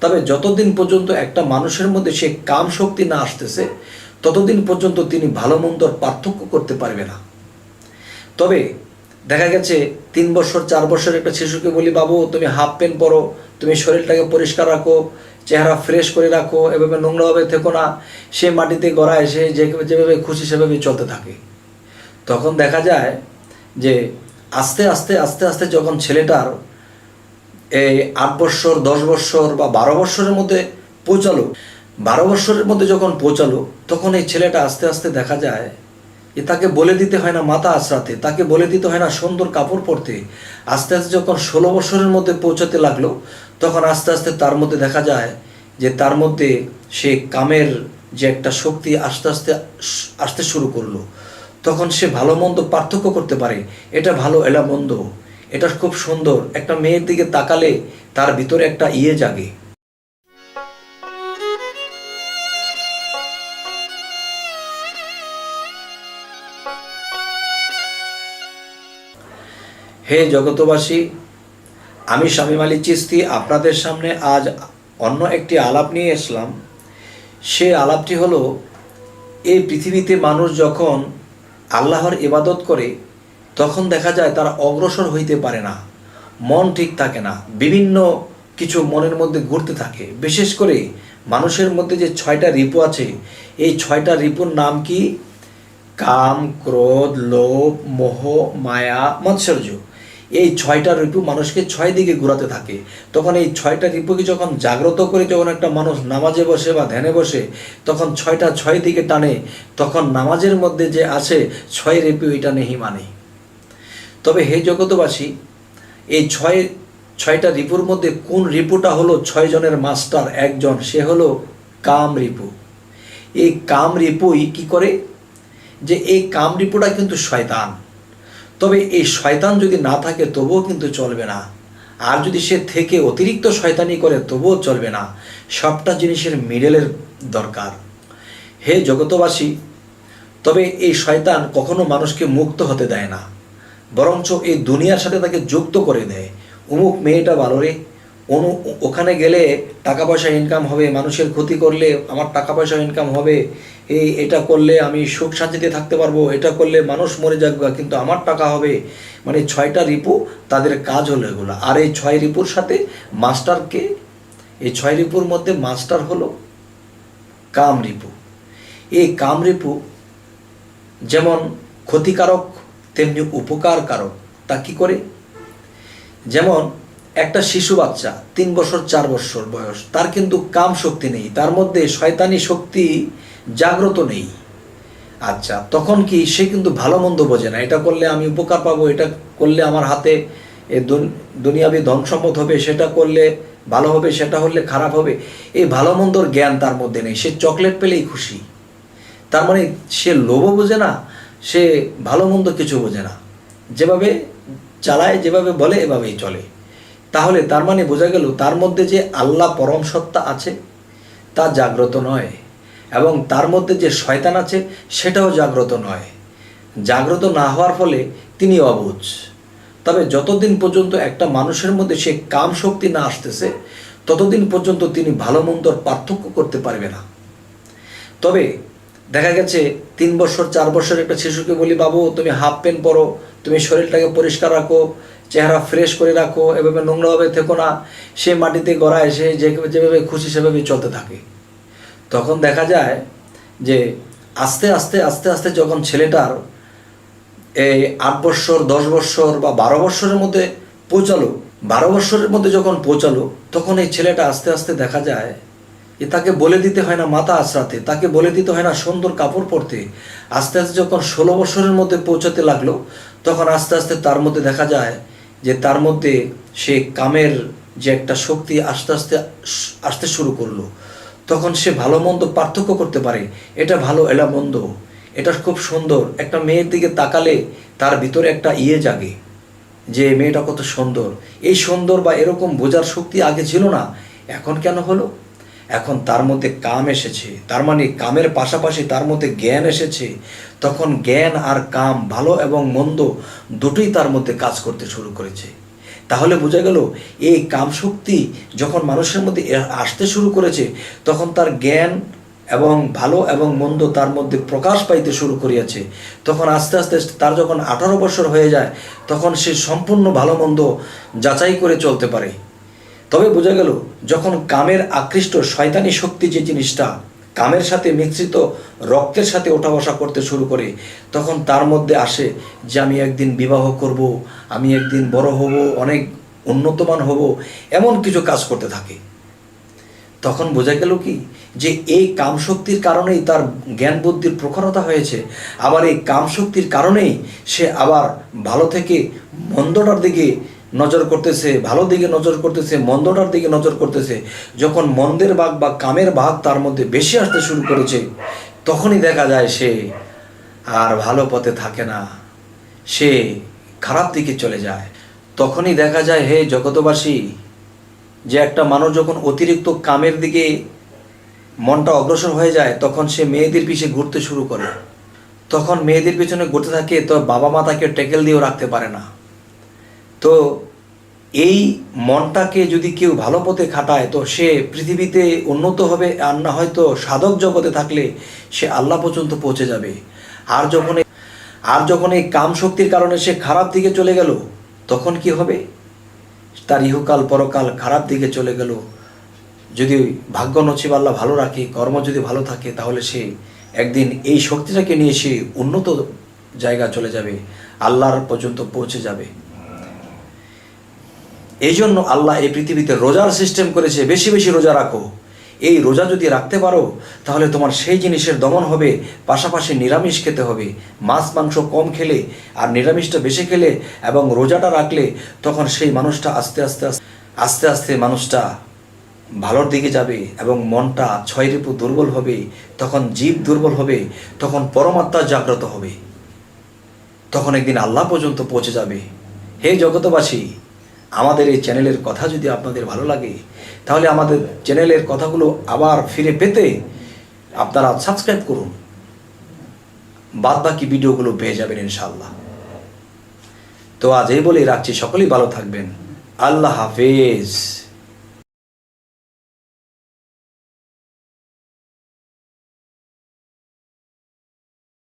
তবে যতদিন পর্যন্ত একটা মানুষের মধ্যে সে কাম শক্তি না আসতেছে, ততদিন পর্যন্ত তিনি ভালো মন্দর পার্থক্য করতে পারবে না। তবে দেখা গেছে তিন বছর, চার বছর একটা শিশুকে বলি, বাবু, তুমি হাফ প্যান্ট পরো, তুমি শরীরটাকে পরিষ্কার রাখো, চেহারা ফ্রেশ করে রাখো, এভাবে নোংরাভাবে থেকো না। সে মাটিতে গড়ায়, সে যেভাবে খুশি, সেভাবে চলতে থাকে। তখন দেখা যায় যে আস্তে আস্তে আস্তে আস্তে যখন ছেলেটার এই আট বৎসর দশ বৎসর বা বারো বৎসরের মধ্যে পৌঁছালো। বারো বৎসরের মধ্যে যখন পৌঁছালো, তখন এই ছেলেটা আস্তে আস্তে দেখা যায় যে তাকে বলে দিতে হয় না মাথা আশ্রাতে তাকে বলে দিতে হয় না সুন্দর কাপড় পরতে। আস্তে আস্তে যখন ষোলো বছরের মধ্যে পৌঁছাতে লাগল, তখন আস্তে আস্তে তার মধ্যে দেখা যায় যে তার মধ্যে সে কামের যে একটা শক্তি আস্তে আস্তে আসতে শুরু করল। তখন সে ভালো মন্দ পার্থক্য করতে পারে। এটা ভালো এলা মন্দ। এটা খুব সুন্দর। একটা মেয়ের দিকে তাকালে তার ভিতরে একটা ইয়ে জাগে। হে জগতবাসী আমি শামীম আলী চিস্তি আপনাদের সামনে আজ অন্য একটি আলাপ নিয়ে এসলাম। সে আলাপটি হলো, এই পৃথিবীতে মানুষ যখন আল্লাহর ইবাদত করে তখন দেখা যায় তারা অগ্রসর হইতে পারে না। মন ঠিক থাকে না। বিভিন্ন কিছু মনের মধ্যে ঘুরতে থাকে। বিশেষ করে মানুষের মধ্যে যে ছয়টা রিপু আছে, এই ছয়টা রিপুর নাম কি? কাম, ক্রোধ, লোভ, মোহ, মায়া, মৎসর্য। এই ছয়টা রিপু মানুষকে ছয় দিকে ঘোরাতে থাকে। তখন এই ছয়টা রিপুকে যখন জাগ্রত করে যখন একটা মানুষ নামাজে বসে বা ধ্যানে বসে, তখন ছয়টা ছয় দিকে টানে, তখন নামাজের মধ্যে যে আছে, ছয় রিপু এটা নেহি মানে। তবে হে জগতবাসী এই ছয়, ছয়টা রিপুর মধ্যে কোন রিপুটা হলো ছয় জনের মাস্টার একজন? সে হলো কাম রিপু। এই কাম রিপুই কি করে? যে এই কাম রিপুটা কিন্তু শয়তান। তবে এই শয়তান যদি না থাকে, তবুও কিন্তু চলবে না। আর যদি সে থেকে অতিরিক্ত শয়তানি করে, তবুও চলবে না। সবটা জিনিসের মিডেলের দরকার। হে জগতবাসী তবে এই শয়তান কখনো মানুষকে মুক্ত হতে দেয় না। বরঞ্চ এই দুনিয়ার সাথে তাকে যুক্ত করে দেয় অমুক মেয়েটা ভালো রে। অনু, ওখানে গেলে টাকা পয়সা ইনকাম হবে, মানুষের ক্ষতি করলে আমার টাকা পয়সা ইনকাম হবে। এই, এটা করলে আমি সুখ শান্তিতে থাকতে পারব, এটা করলে মানুষ মরে যাবে কিন্তু আমার টাকা হবে। মানে ছয়টা রিপু তাদের কাজ হলো এগুলো। আর এই ছয় রিপুর সাথে মাস্টারকে, এই ছয় রিপুর মধ্যে মাস্টার হলো কাম রিপু। এই কাম রিপু যেমন ক্ষতিকারক তেমনি উপকার কারক তা কি করে? যেমন, একটা শিশু বাচ্চা, তিন বছর, চার বছর বয়স, তার কিন্তু কাম শক্তি নেই, তার মধ্যে শয়তানি শক্তি জাগ্রত নেই। আচ্ছা তখন কি সে কিন্তু ভালো মন্দ বোঝে না, এটা করলে আমি উপকার পাবো, এটা করলে আমার হাতে এ দুন- দুনিয়াবি ধন সম্পদ হবে, সেটা করলে ভালো হবে, সেটা হলে খারাপ হবে। এই ভালো মন্দর জ্ঞান তার মধ্যে নেই, সে চকলেট পেলেই খুশি। তার মানে সে লোভও বোঝে না সে ভালো মন্দ কিছু বোঝে না। যেভাবে চালায়, যেভাবে বলে, এভাবেই চলে। তাহলে তার মানে বোঝা গেল তার মধ্যে যে আল্লাহ পরম সত্তা আছে, তা জাগ্রত নয়। এবং তার মধ্যে যে শয়তান আছে, সেটাও জাগ্রত নয়। জাগ্রত না হওয়ার ফলে তিনি অবুঝ। তবে যতদিন পর্যন্ত একটা মানুষের মধ্যে সে কাম শক্তি না আসতেছে, ততদিন পর্যন্ত তিনি ভালো মন্দর পার্থক্য করতে পারবে না। তবে দেখা গেছে তিন বছর, চার বছর একটা শিশুকে বলি, বাবু, তুমি হাফ প্যান্ট পরো, তুমি শরীরটাকে পরিষ্কার রাখো, চেহারা ফ্রেশ করে রাখো, এভাবে নোংরাভাবে থেকো না। সে মাটিতে গড়ায়, সে যে যেভাবে খুশি সেভাবে চলতে থাকে। তখন দেখা যায় যে আস্তে আস্তে আস্তে আস্তে যখন ছেলেটার এই আট বৎসর দশ বৎসর বা বারো বৎসরের মধ্যে পৌঁছালো, বারো বৎসরের মধ্যে যখন পৌঁছালো, তখন এই ছেলেটা আস্তে আস্তে দেখা যায় যে তাকে বলে দিতে হয় না মাথা আশ্রাতে, তাকে বলে দিতে হয় না সুন্দর কাপড় পরতে। আস্তে আস্তে যখন ষোলো বছরের মধ্যে পৌঁছাতে লাগল, তখন আস্তে আস্তে তার মধ্যে দেখা যায় যে তার মধ্যে সে কামের যে একটা শক্তি আস্তে আস্তে আসতে শুরু করল। তখন সে ভালো মন্দ পার্থক্য করতে পারে। এটা ভালো এলা মন্দ। এটা খুব সুন্দর। একটা মেয়ের দিকে তাকালে তার ভিতরে একটা ইয়ে জাগে যে মেয়েটা কত সুন্দর। এই সুন্দর বা এরকম বোঝার শক্তি আগে ছিল না, এখন কেন হলো? এখন তার মধ্যে কাম এসেছে। তার মানে কামের পাশাপাশি তার মধ্যে জ্ঞান এসেছে। তখন জ্ঞান আর কাম ভালো এবং মন্দ দুটোই তার মধ্যে কাজ করতে শুরু করেছে। তাহলে বোঝা গেল, এই কাম শক্তি যখন মানুষের মধ্যে আসতে শুরু করেছে, তখন তার জ্ঞান এবং ভালো এবং মন্দ তার মধ্যে প্রকাশ পাইতে শুরু করিয়াছে। তখন আস্তে আস্তে তার যখন আঠারো বছর হয়ে যায়, তখন সে সম্পূর্ণ ভালো মন্দ যাচাই করে চলতে পারে। তবে বোঝা গেল, যখন কামের আকৃষ্ট শয়তানি শক্তি যে জিনিসটা, কামের সাথে মিশ্রিত রক্তের সাথে ওঠা বসা করতে শুরু করে, তখন তার মধ্যে আসে যে আমি একদিন বিবাহ করব, আমি একদিন বড় হব, অনেক উন্নতমান হব, এমন কিছু কাজ করতে থাকে। তখন বোঝা গেল কি, যে এই কামশক্তির কারণেই তার জ্ঞান বুদ্ধির প্রখরতা হয়েছে, আবার এই কামশক্তির কারণেই সে আবার ভালো থেকে, মন্দটার দিকে নজর করতেছে, ভালো দিকে নজর করতেছে, মন্দটার দিকে নজর করতেছে। যখন মন্দের বাঘ বা কামের ভাগ তার মধ্যে বেশি আসতে শুরু করেছে, তখনই দেখা যায় সে আর ভালো পথে থাকে না। সে খারাপ দিকে চলে যায়। তখনই দেখা যায়, হে জগতবাসী যে একটা মানুষ যখন অতিরিক্ত কামের দিকে মনটা অগ্রসর হয়ে যায়, তখন সে মেয়েদের পিছে ঘুরতে শুরু করে। তখন মেয়েদের পিছনে ঘুরতে থাকে, তো বাবা মা তাকে টেকেল দিয়েও রাখতে পারে না। তো এই মনটাকে যদি কেউ ভালো পথে খাটায়, তো সে পৃথিবীতে উন্নত হবে আর না হয়তো সাধক জগতে থাকলে সে আল্লাহ পর্যন্ত পৌঁছে যাবে। আর যখন আর যখন এই কাম শক্তির কারণে সে খারাপ দিকে চলে গেল, তখন কি হবে? তার ইহকাল পরকাল খারাপ দিকে চলে গেল। যদি ভাগ্য নছিব আল্লাহ ভালো রাখে, কর্ম যদি ভালো থাকে, তাহলে সে একদিন এই শক্তিটাকে নিয়ে সে উন্নত জায়গা চলে যাবে, আল্লাহর পর্যন্ত পৌঁছে যাবে। এই জন্য আল্লাহ এই পৃথিবীতে রোজার সিস্টেম করেছে, বেশি বেশি রোজা রাখো। এই রোজা যদি রাখতে পারো, তাহলে তোমার সেই জিনিসের দমন হবে, পাশাপাশি নিরামিষ খেতে হবে। মাছ, মাংস কম খেলে আর নিরামিষটা বেশি খেলে এবং রোজাটা রাখলে তখন সেই মানুষটা আস্তে আস্তে, আস্তে- আস্তে মানুষটা ভালোর দিকে যাবে এবং মনটা ছয় রিপু দুর্বল হবে, তখন জীব দুর্বল হবে, তখন পরমাত্মা জাগ্রত হবে। তখন একদিন আল্লাহ পর্যন্ত পৌঁছে যাবে। হে জগতবাসী আমাদের এই চ্যানেলের কথা যদি আপনাদের ভালো লাগে, তাহলে আমাদের চ্যানেলের কথাগুলো আবার ফিরে পেতে আপনারা সাবস্ক্রাইব করুন। বাদ বাকি ভিডিওগুলো পেয়ে যাবেন ইনশাল্লাহ তো আজ এই বলেই রাখছি, সকলেই ভালো থাকবেন। আল্লাহ হাফেজ।